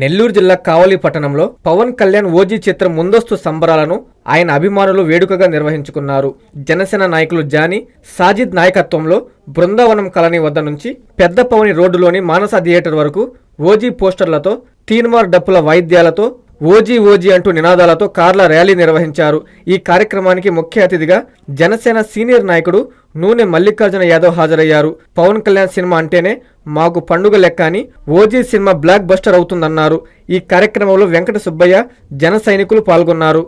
నెల్లూరు జిల్లా కావలి పట్టణంలో పవన్ కళ్యాణ్ ఓజీ చిత్రం ముందస్తు సంబరాలను ఆయన అభిమానులు వేడుకగా నిర్వహించుకున్నారు. జనసేన నాయకులు జానీ సాజిద్ నాయకత్వంలో బృందావనం కాలనీ వద్ద నుంచి పెద్ద పవని రోడ్డులోని మానస థియేటర్ వరకు ఓజీ పోస్టర్లతో తీన్మార్ డప్పుల వాయిద్యాలతో ఓజీ ఓజీ అంటూ నినాదాలతో కార్ల ర్యాలీ నిర్వహించారు. ఈ కార్యక్రమానికి ముఖ్య అతిథిగా జనసేన సీనియర్ నాయకుడు నూనె మల్లికార్జున యాదవ్ హాజరయ్యారు. పవన్ కళ్యాణ్ సినిమా అంటేనే మాకు పండుగ లెక్క అని ఓజీ సినిమా బ్లాక్ బస్టర్ అవుతుందన్నారు. ఈ కార్యక్రమంలో వెంకట సుబ్బయ్య జన సైనికులు పాల్గొన్నారు.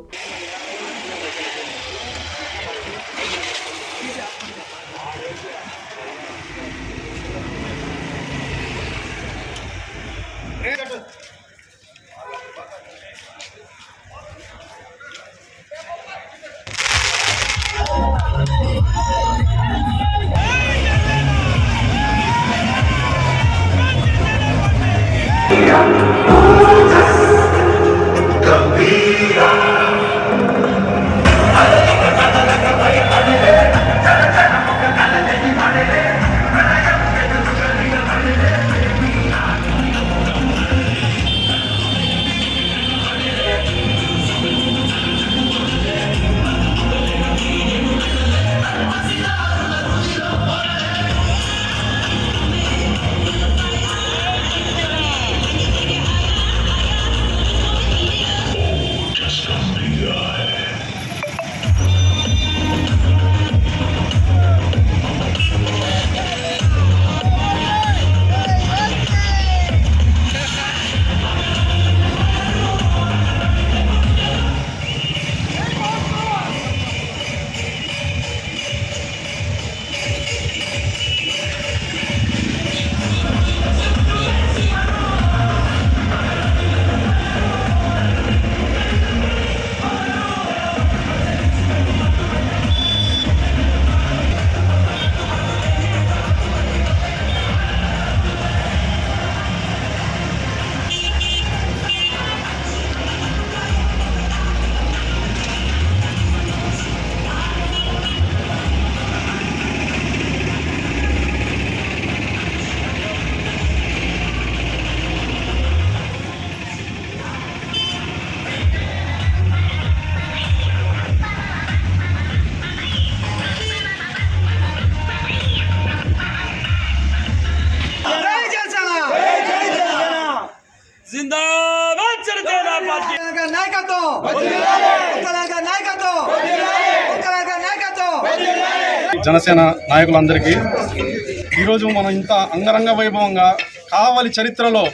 జిందాబాద్ జనసేన పార్టీ. నాయకత్వం. ఒక్కలాగా నాయకత్వం. ఒక్కలాగా నాయకత్వం. జనసేన నాయకులందరికీ ఈరోజు మనం ఇంత అంగరంగ వైభవంగా కావలి చరిత్రలో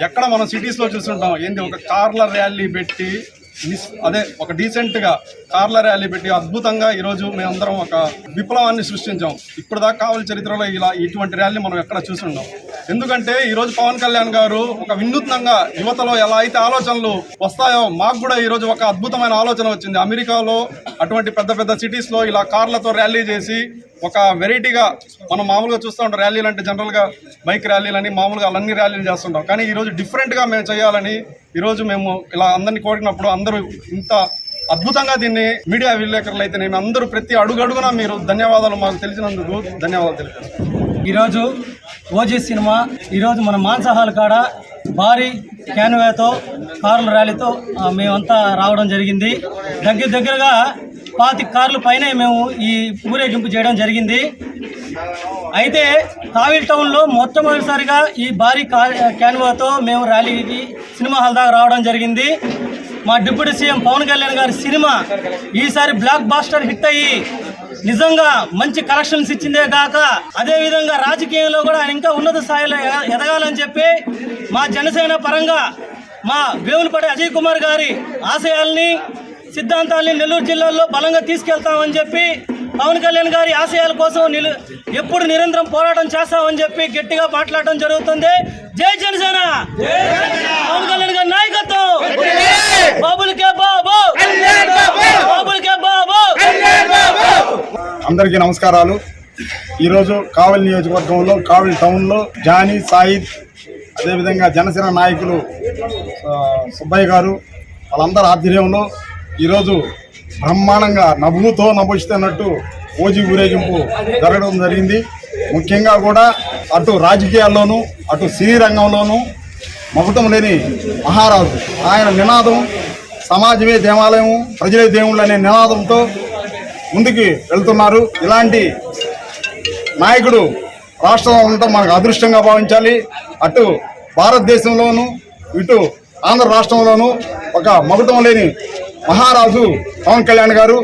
ఎక్కడ మనం సిటీస్లో చూస్తుంటాం ఏంది ఒక కార్ల ర్యాలీ పెట్టి అదే ఒక డీసెంట్గా కార్ల ర్యాలీ పెట్టి అద్భుతంగా ఈరోజు మేమందరం ఒక విప్లవాన్ని సృష్టించాం. ఇప్పుడు దాకా కావలి చరిత్రలో ఇలా ఇటువంటి ర్యాలీ మనం ఎక్కడ చూసుండాం ఎందుకంటే ఈరోజు పవన్ కళ్యాణ్ గారు ఒక వినూత్నంగా యువతలో ఎలా అయితే ఆలోచనలు వస్తాయో మాకు కూడా ఈరోజు ఒక అద్భుతమైన ఆలోచన వచ్చింది. అమెరికాలో అటువంటి పెద్ద పెద్ద సిటీస్లో ఇలా కార్లతో ర్యాలీ చేసి ఒక వెరైటీగా మనం మామూలుగా చూస్తూ ఉంటాం ర్యాలీలు అంటే జనరల్గా బైక్ ర్యాలీలని మామూలుగా అన్ని ర్యాలీలు చేస్తుంటాం. కానీ ఈరోజు డిఫరెంట్గా మేము చేయాలని ఈరోజు మేము ఇలా అందరినీ కోరినప్పుడు అందరూ ఇంత అద్భుతంగా దీన్ని మీడియా విలేకరులు అయితే నేను అందరూ ప్రతి అడుగడుగునా మీరు ధన్యవాదాలు మాకు తెలిసినందుకు ధన్యవాదాలు తెలిపారు ఈరోజు ఓజీ సినిమా ఈరోజు మన మాంసాహాల కాడ భారీ క్యాన్వేతో కార్ల ర్యాలీతో మేమంతా రావడం జరిగింది. దగ్గర దగ్గరగా పాతి కార్ల పైనే మేము ఈ ఊరేగింపు చేయడం జరిగింది. అయితే కావిల్ టౌన్లో మొట్టమొదటిసారిగా ఈ భారీ కా- క్యాన్వాతో మేము ర్యాలీకి సినిమా హాల్ దాకా రావడం జరిగింది. మా డిప్యూటీ సీఎం పవన్ కళ్యాణ్ గారి సినిమా ఈసారి బ్లాక్ బాస్టర్ హిట్ అయ్యి నిజంగా మంచి కలెక్షన్స్ ఇచ్చిందే కాక అదేవిధంగా రాజకీయంలో కూడా ఆయన ఇంకా ఉన్నత స్థాయిలో ఎదగాలని చెప్పి మా జనసేన పరంగా మా వేములపడి అజయ్ కుమార్ గారి ఆశయాల్ని సిద్ధాంతాల్ని నెల్లూరు జిల్లాలో బలంగా తీసుకెళ్తామని చెప్పి పవన్ కళ్యాణ్ గారి ఆశయాల కోసం నిలు ఎప్పుడు నిరంతరం పోరాటం చేస్తామని చెప్పి గట్టిగా మాట్లాడడం జరుగుతుంది. జై జనసేన! పవన్ కళ్యాణ్ గారి నాయకత్వం! బాబులకే బాబు! బాబులకే బాబు! అందరికీ నమస్కారాలు. ఈరోజు కావలి నియోజకవర్గంలో కావలి టౌన్లో జానీ సాయిద్ అదేవిధంగా జనసేన నాయకులు సుబ్బయ్య గారు వాళ్ళందరి ఆధ్వర్యంలో ఈరోజు బ్రహ్మాండంగా నవ్వుతో నవ్వుస్తున్నట్టు ఓజీ ఊరేగింపు జరగడం జరిగింది. ముఖ్యంగా కూడా అటు రాజకీయాల్లోనూ అటు సినీ రంగంలోనూ మకుటం లేని మహారాజు. ఆయన నినాదం సమాజమే దేవాలయం ప్రజలే దేవుళ్ళు అనే నినాదంతో ముందుకు వెళ్తున్నారు. ఇలాంటి నాయకుడు రాష్ట్రం ఉండటం మనకు అదృష్టంగా భావించాలి. అటు భారతదేశంలోనూ ఇటు ఆంధ్ర రాష్ట్రంలోనూ ఒక మకుటం లేని మహారాజు పవన్ కళ్యాణ్ గారు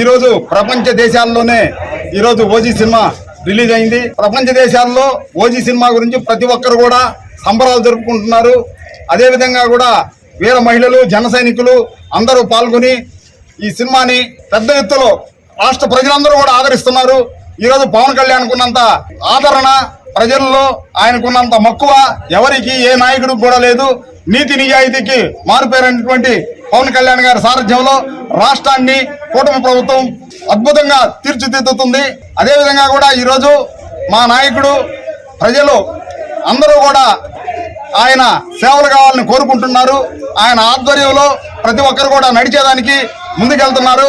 ఈరోజు ప్రపంచ దేశాల్లోనే ఈరోజు ఓజీ సినిమా రిలీజ్ అయింది. ప్రపంచ దేశాల్లో ఓజీ సినిమా గురించి ప్రతి ఒక్కరు కూడా సంబరాలు జరుపుకుంటున్నారు. అదేవిధంగా కూడా వీర మహిళలు జన సైనికులు అందరూ పాల్గొని ఈ సినిమాని పెద్ద ఎత్తులో రాష్ట్ర ప్రజలందరూ కూడా ఆదరిస్తున్నారు. ఈరోజు పవన్ కళ్యాణ్ కున్నంత ఆదరణ ప్రజల్లో ఆయనకున్నంత మక్కువ ఎవరికి ఏ నాయకుడికి కూడా లేదు. నీతి నిజాయితీకి మారుపేరైనటువంటి పవన్ కళ్యాణ్ గారి సారథ్యంలో రాష్ట్రాన్ని కూటమి ప్రభుత్వం అద్భుతంగా తీర్చిదిద్దుతుంది. అదేవిధంగా కూడా ఈరోజు మా నాయకుడు ప్రజలు అందరూ కూడా ఆయన సేవలు కావాలని కోరుకుంటున్నారు. ఆయన ఆధ్వర్యంలో ప్రతి ఒక్కరు కూడా నడిచేదానికి ముందుకెళ్తున్నారు.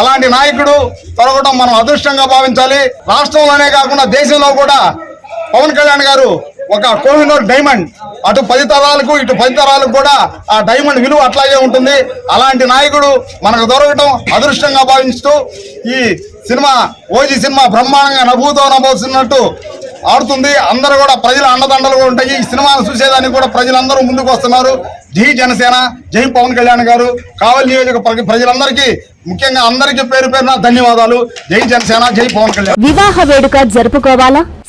అలాంటి నాయకుడు తొలగడం మనం అదృష్టంగా భావించాలి. రాష్ట్రంలోనే కాకుండా దేశంలో కూడా పవన్ కళ్యాణ్ గారు ఒక కోహినూర్ డైమండ్. అటు పది తరాలకు ఇటు పది తరాలకు కూడా ఆ డైమండ్ విలువ అట్లాగే ఉంటుంది. అలాంటి నాయకుడు మనకు దొరకటం అదృష్టంగా భావిస్తూ ఈ సినిమా ఓజీ సినిమా బ్రహ్మాండంగా నభూతో నభోతున్నట్టు ఆడుతుంది. అందరూ కూడా ప్రజల అండదండలు కూడా ఉంటాయి. ఈ సినిమాను చూసేదానికి కూడా ప్రజలందరూ ముందుకు వస్తున్నారు. జై జనసేన జై పవన్ కళ్యాణ్ గారు. కావలి నియోజక ప్రజలందరికీ ముఖ్యంగా అందరికీ పేరు పేరున ధన్యవాదాలు. జై జనసేన జై పవన్ కళ్యాణ్. వివాహ వేడుక జరుపుకోవాలా?